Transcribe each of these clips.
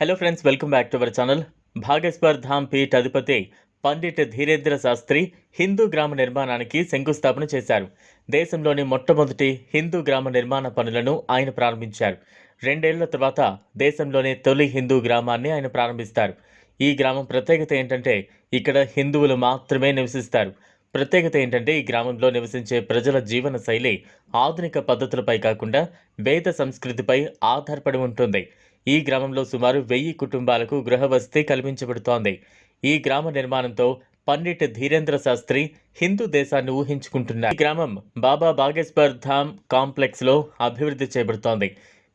Hello friends welcome back to our channel Bageshwar Dham Peeth అధిపతి పండిట్ ధీరేంద్ర శాస్త్రి హిందూ గ్రామ నిర్మాణానికి శంకుస్థాపన చేశారు దేశంలోని మొట్టమొదటి హిందూ గ్రామ నిర్మాణ పనులను ఆయన ప్రారంభించారు. రెండేళ్ళ తర్వాత దేశంలోనే తొలి హిందూ గ్రామాన్ని ఆయన ప్రారంభిస్తారు. ఈ గ్రామం ప్రత్యేకత ఏంటంటే ఇక్కడ హిందువులు మాత్రమే నివసిస్తారు. ప్రత్యేకత ఏంటంటే ఈ గ్రామంలో నివసించే ప్రజల జీవన శైలి ఆధునిక పద్ధతులపై కాకుండా వేద సంస్కృతిపై ఆధారపడి ఉంటుంది. ఈ గ్రామంలో సుమారు వెయ్యి కుటుంబాలకు గృహవసతి కల్పించబడుతోంది. ఈ గ్రామ నిర్మాణంతో పండిట్ ధీరేంద్ర శాస్త్రి హిందూ దేశాన్ని ఊహించుకుంటున్నారు. ఈ గ్రామం బాబా బాగేశ్వర్ ధామ్ కాంప్లెక్స్లో అభివృద్ధి చేయబడుతోంది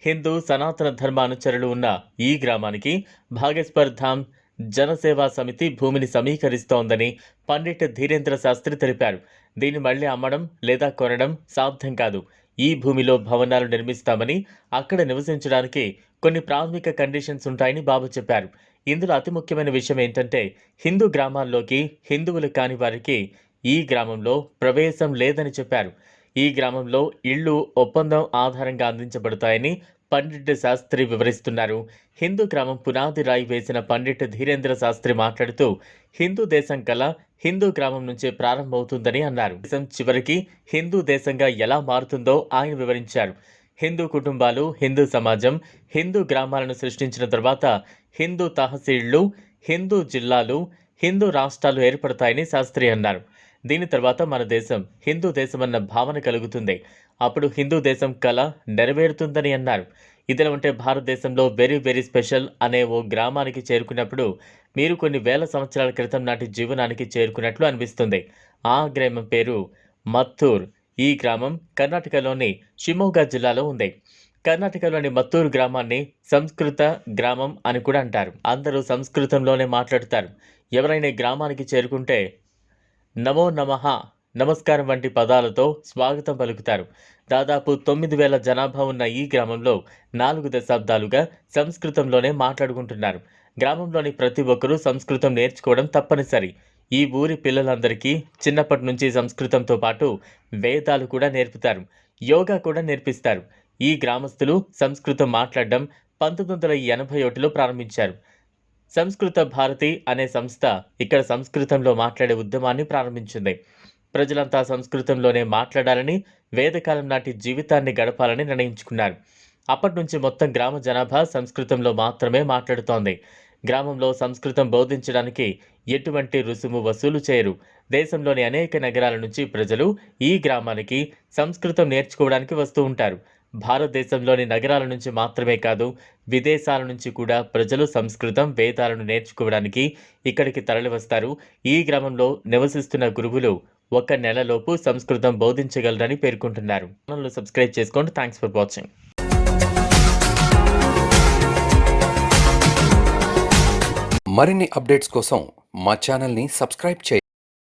హిందూ సనాతన ధర్మానుచరులు ఉన్న ఈ గ్రామానికి భాగేశ్వర్ ధామ్ జనసేవా సమితి భూమిని సమీకరిస్తోందని పండిట్ ధీరేంద్ర శాస్త్రి తెలిపారు. దీన్ని మళ్ళీ అమ్మడం లేదా కొనడం సాధ్యం కాదు. ఈ భూమిలో భవనాలు నిర్మిస్తామని అక్కడ నివసించడానికి కొన్ని ప్రాథమిక కండిషన్స్ ఉంటాయని బాబు చెప్పారు. ఇందులో అతి ముఖ్యమైన విషయం ఏంటంటే హిందూ గ్రామాల్లోకి హిందువులు కాని వారికి ఈ గ్రామంలో ప్రవేశం లేదని చెప్పారు. ఈ గ్రామంలో ఇళ్ళు ఒప్పందం ఆధారంగా అందించబడతాయని పండిట్ శాస్త్రి వివరిస్తున్నారు. హిందూ గ్రామం పునాది రాయి వేసిన పండిట్ ధీరేంద్ర శాస్త్రి మాట్లాడుతూ హిందూ దేశం కల హిందూ గ్రామం నుంచే ప్రారంభమవుతుందని అన్నారు. దేశం చివరికి హిందూ దేశంగా ఎలా మారుతుందో ఆయన వివరించారు. హిందూ కుటుంబాలు హిందూ సమాజం హిందూ గ్రామాలను సృష్టించిన తర్వాత హిందూ తహసీళ్ళు హిందూ జిల్లాలు హిందూ రాష్ట్రాలు ఏర్పడతాయని శాస్త్రి అన్నారు. దీని తర్వాత మన దేశం హిందూ దేశమన్న భావన కలుగుతుంది. అప్పుడు హిందూ దేశం కళ నెరవేరుతుందని అన్నారు. ఇదిలా ఉంటే భారతదేశంలో వెరీ వెరీ స్పెషల్ అనే ఓ గ్రామానికి చేరుకున్నప్పుడు మీరు కొన్ని వేల సంవత్సరాల క్రితం నాటి జీవనానికి చేరుకున్నట్లు అనిపిస్తుంది. ఆ గ్రామం పేరు మత్తూర్. ఈ గ్రామం కర్ణాటకలోని షిమోగా జిల్లాలో ఉంది. కర్ణాటకలోని మత్తూరు గ్రామాన్ని సంస్కృత గ్రామం అని కూడా అంటారు. అందరూ సంస్కృతంలోనే మాట్లాడతారు. ఎవరైనా గ్రామానికి చేరుకుంటే నమో నమః. నమస్కారం వంటి పదాలతో స్వాగతం పలుకుతారు. దాదాపు తొమ్మిది వేల జనాభా ఉన్న ఈ గ్రామంలో నాలుగు దశాబ్దాలుగా సంస్కృతంలోనే మాట్లాడుకుంటున్నారు. గ్రామంలోని ప్రతి ఒక్కరూ సంస్కృతం నేర్చుకోవడం తప్పనిసరి. ఈ ఊరి పిల్లలందరికీ చిన్నప్పటి నుంచి సంస్కృతంతో పాటు వేదాలు కూడా నేర్పుతారు. యోగా కూడా నేర్పిస్తారు. ఈ గ్రామస్తులు సంస్కృతం మాట్లాడడం పంతొమ్మిది వందల ఎనభై ఒకటిలో ప్రారంభించారు. సంస్కృత భారతి అనే సంస్థ ఇక్కడ సంస్కృతంలో మాట్లాడే ఉద్యమాన్ని ప్రారంభించింది. ప్రజలంతా సంస్కృతంలోనే మాట్లాడాలని వేదకాలం నాటి జీవితాన్ని గడపాలని నిర్ణయించుకున్నారు. అప్పటి నుంచి మొత్తం గ్రామ జనాభా సంస్కృతంలో మాత్రమే మాట్లాడుతోంది. గ్రామంలో సంస్కృతం బోధించడానికి ఎటువంటి రుసుము వసూలు చేయరు. దేశంలోని అనేక నగరాల నుంచి ప్రజలు ఈ గ్రామానికి సంస్కృతం నేర్చుకోవడానికి వస్తూ ఉంటారు. భారతదేశంలోని నగరాల నుంచి మాత్రమే కాదు విదేశాల నుంచి కూడా ప్రజలు సంస్కృతం వేదాలను నేర్చుకోవడానికి ఇక్కడికి తరలివస్తారు. ఈ గ్రామంలో నివసిస్తున్న గురువులు ఒక నెలలోపు సంస్కృతం బోధించగలరని పేర్కొంటున్నారు. ఛానల్ను సబ్స్క్రైబ్ చేసుకోండి. Thanks for watching. మరిన్ని అప్డేట్స్ కోసం మా ఛానల్ని సబ్స్క్రైబ్ చేయండి.